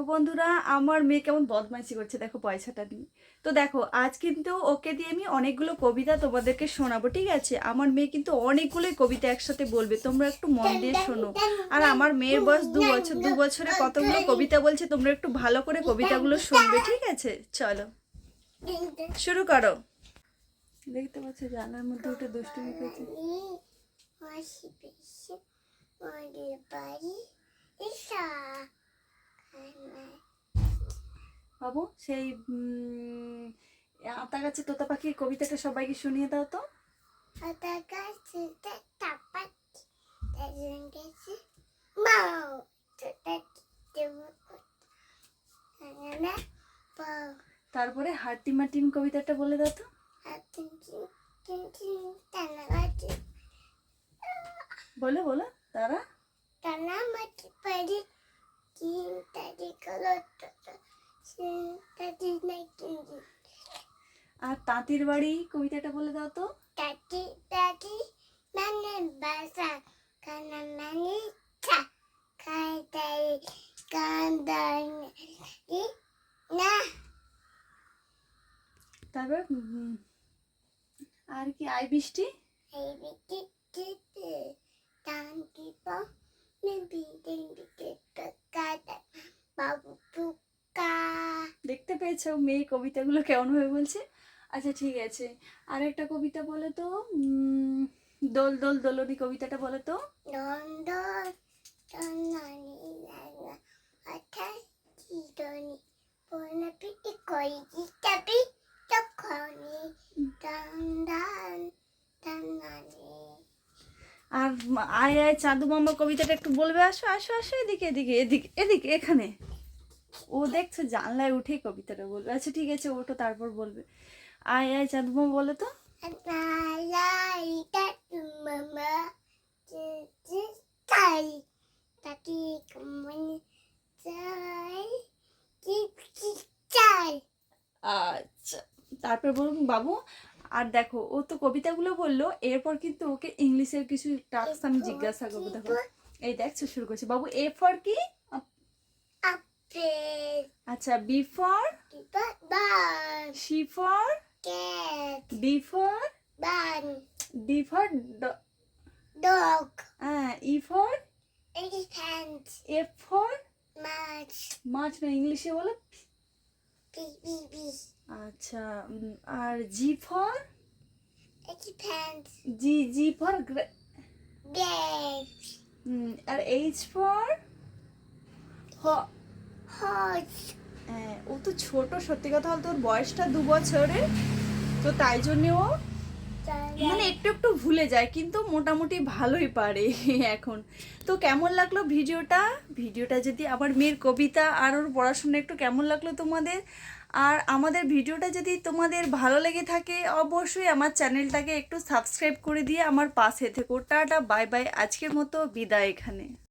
দেখো বন্ধুরা, আমার মেয়ে কেমন বদমাইশি করছে, দেখো পয়সাটা নিয়ে। তো দেখো, আজ কিন্তু ওকে দিয়ে আমি অনেকগুলো কবিতা তোমাদেরকে শোনাবো, ঠিক আছে? আমার মেয়ে কিন্তু অনেকগুলোই কবিতা একসাথে বলবে, তোমরা একটু মন দিয়ে শোনো। আর আমার মেয়ের বয়স দু বছর, দু বছরে কতগুলো কবিতা বলছে, তোমরা একটু ভালো করে কবিতাগুলো শুনবে, ঠিক আছে? চলো, শুরু করো। দেখতে পাচ্ছ জানার মধ্যে উঠে দুষ্টুমি করছে। বাবু সেই আতা গাছে তোতা পাখির কবিতাটা সবাইকে শুনিয়ে দাও তো। তারপরে হাটিমা টিম কবিতাটা বলে দাও তো। বলো বলো তারা। টানা মাটি পারি তিন তারিখ তারি আর তাঁতির বাড়ি কবিতাটা বলে দাও তো। তাতি তাতি মানে বাসা কানা মানে ছা। খাই তাই কান্দাই না। তারপর আর কি আই বৃষ্টি? এই বিটি দেখতে পেয়েছ মেয়ে কবিতাগুলো কেমন ভাবে বলছে? আচ্ছা ঠিক আছে। আর একটা কবিতা বলে তো। দোল দোল দোলনি কবিতাটা বলে তো। আর আয় আয় চাঁদু মামা কবিতাটা একটু বলবে? আসো আসো আসো এদিকে এদিকে এদিকে এদিকে এখানে। ও দেখছ জানলায় উঠেই কবিতাটা বলবে। আচ্ছা ঠিক আছে ওটা তারপর বলবে। আয় আয় চাঁদু মামা বলো তো। আচ্ছা তারপর বলুন, বাবু, আর দেখো, ও তো কবিতাগুলো বলল, এরপর কিন্তু ওকে ইংলিশের কিছু টাস্ক আমি জিজ্ঞাসা করব, দেখো। এই দেখছ, শুরু করছি। বাবু এ ফর কি? আচ্ছা B for C for Cat. D for D for Dog. E for Elephant. F for March মাছ না ইংলিশে বলো? আচ্ছা আর G for Elephant G G for R H for হ Horse. হ্যাঁ, তো ছোট সত্যি কথা বলতে ওর বয়সটা দু বছরের তো তাই জন্য ও মানে একটু একটু ভুলে যায় কিন্তু মোটামুটি ভালোই পারে এখন। তো কেমন লাগল ভিডিওটা? ভিডিওটা যদি আমার মেয়ের কবিতা আর ওর পড়াশোনা একটু কেমন লাগল তোমাদের? আর আমাদের ভিডিওটা যদি তোমাদের ভালো লেগে থাকে অবশ্যই আমার চ্যানেলটাকে একটু সাবস্ক্রাইব করে দিয়ে আমার পাশে থেকো। টাটা বাই বাই আজকের মতো বিদায় এখানে।